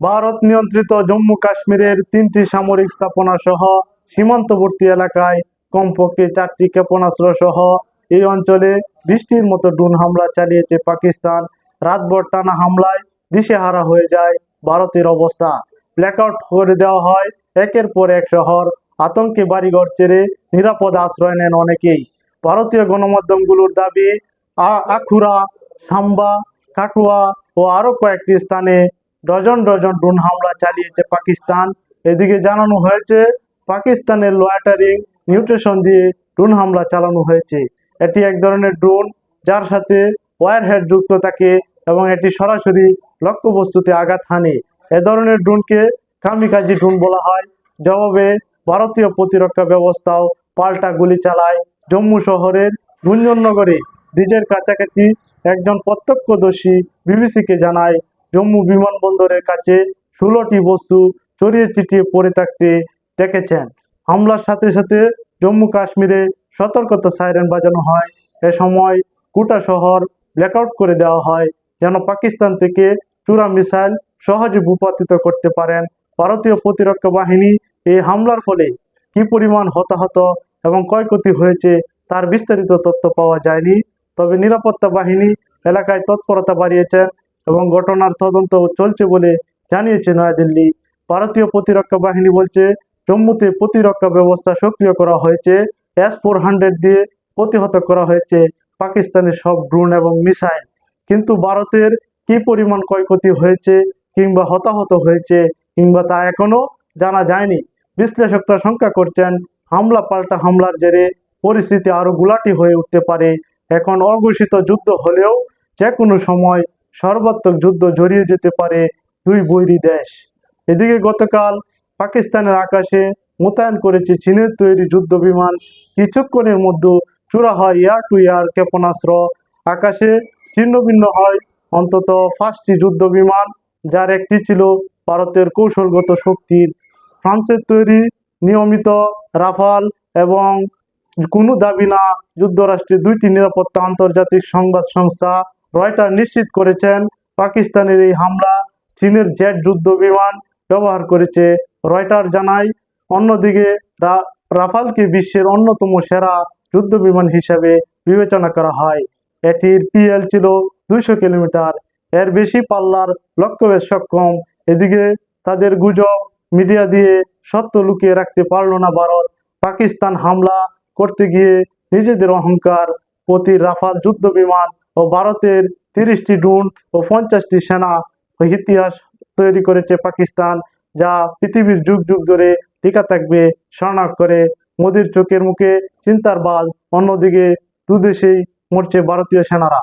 ভারত নিয়ন্ত্রিত জম্মু কাশ্মীরের তিনটি সামরিক স্থাপনা সহ সীমান্তবর্তী এলাকায় কমপক্ষে চারটি ক্ষেপণাস্ত্র সহ এই অঞ্চলে বৃষ্টির মতো ডুন হামলা চালিয়েছে পাকিস্তান। রাতভর টানা হামলায় দিশেহারা হয়ে যায় ভারতের অবস্থা। ব্ল্যাকআউট করে দেওয়া হয় একের পর এক শহর। আতঙ্কে বাড়িঘর ছেড়ে নিরাপদ আশ্রয় নেন অনেকেই। ভারতীয় গণমাধ্যমগুলোর দাবি আখুরা, সাম্বা, কাটুয়া ও আরও কয়েকটি স্থানে ডজন ডজন ড্রোন হামলা চালিয়েছে পাকিস্তান। এদিকে জানানো হয়েছে, পাকিস্তানের লোয়াটারিং নিউট্রেশন দিয়ে ড্রোন হামলা চালানো হয়েছে। এটি এক ধরনের ড্রোন, যার সাথে ওয়ারহেড যুক্ত থাকে এবং এটি সরাসরি লক্ষ্যবস্তুতে আঘাত হানে। এ ধরনের ড্রোনকে কামিকাজি ড্রোন বলা হয়। জবাবে ভারতীয় প্রতিরক্ষা ব্যবস্থাও পাল্টা গুলি চালায়। জম্মু শহরের গুঞ্জননগরে ব্রিজের কাছাকাছি একজন প্রত্যক্ষদর্শী বিবিসিকে জানায় জম্মু বিমানবন্দরের কাছে ষোলোটি বস্তু ছড়িয়ে ছিটিয়ে পড়ে থাকতে দেখেছেন। হামলার সাথে সাথে জম্মু কাশ্মীরে সতর্কতা সাইরেন বাজানো হয়। এ সময় গোটা শহর ব্ল্যাকআউট করে দেওয়া হয় যেন পাকিস্তান থেকে চূড়া মিসাইল সহজে ভূপাতিত করতে পারেন ভারতীয় প্রতিরক্ষা বাহিনী এই হামলার ফলে কি পরিমাণ হতাহত এবং ক্ষয়ক্ষতি হয়েছে তার বিস্তারিত তথ্য পাওয়া যায়নি। তবে নিরাপত্তা বাহিনী এলাকায় তৎপরতা বাড়িয়েছেন এবং ঘটনার তদন্ত চলছে বলে জানিয়েছে নয়াদিল্লি। ভারতীয় প্রতিরক্ষা বাহিনী বলছে, জম্মুতে প্রতিরক্ষা ব্যবস্থা সক্রিয় করা হয়েছে। এস ফোর হান্ড্রেড দিয়ে প্রতিহত করা হয়েছে পাকিস্তানের সব ড্রোন এবং মিসাইল। কিন্তু ভারতের কি পরিমাণ ক্ষয়ক্ষতি হয়েছে কিংবা হতাহত হয়েছে কিংবা তা এখনও জানা যায়নি। বিশ্লেষকরা শঙ্কা করছেন, হামলা পাল্টা হামলার জেরে পরিস্থিতি আরও গুলাটি হয়ে উঠতে পারে। এখন অঘোষিত যুদ্ধ হলেও যে কোনো সময় সর্বাত্মক যুদ্ধ জড়িয়ে যেতে পারে দুই বৈরী দেশ। এদিকে গতকাল পাকিস্তানের আকাশে মোতায়েন করেছে চীনের তৈরি যুদ্ধ বিমান। কিছুক্ষণের মধ্যে চূড়া হয় এয়ার টু এয়ার ক্ষেপণাস্ত্র আকাশে ছিন্ন ভিন্ন হয়। অন্তত পাঁচটি যুদ্ধ বিমান, যার একটি ছিল ভারতের কৌশলগত শক্তির। ফ্রান্সের তৈরি নিয়মিত রাফাল এবং কোনো দাবি না, যুক্তরাষ্ট্রের দুইটি নিরাপত্তা আন্তর্জাতিক সংবাদ সংস্থা রয়টার নিশ্চিত করেছেন, পাকিস্তানের এই হামলা চীনের জেট যুদ্ধ বিমান ব্যবহার করেছে। রয়টার জানায়, অন্যদিকে রাফালকে বিশ্বের অন্যতম সেরা যুদ্ধ বিমান হিসেবে বিবেচনা করা হয়। এটির পিএল ছিল দুইশো কিলোমিটার। এর বেশি পাল্লার লক্ষ্যভেদ সক্ষম। এদিকে তাদের গুজব মিডিয়া দিয়ে সত্য লুকিয়ে রাখতে পারল না ভারত। পাকিস্তান হামলা করতে গিয়ে নিজেদের অহংকার প্রতি রাফাল যুদ্ধ বিমান ও ভারতের তিরিশটি ড্রোন ও পঞ্চাশটি সেনা ইতিহাস তৈরি করেছে পাকিস্তান, যা পৃথিবীর যুগ যুগ ধরে টিকা থাকবে করে। মোদির চোখের মুখে চিন্তার বাল, অন্যদিকে দুদেশেই মরছে ভারতীয় সেনারা।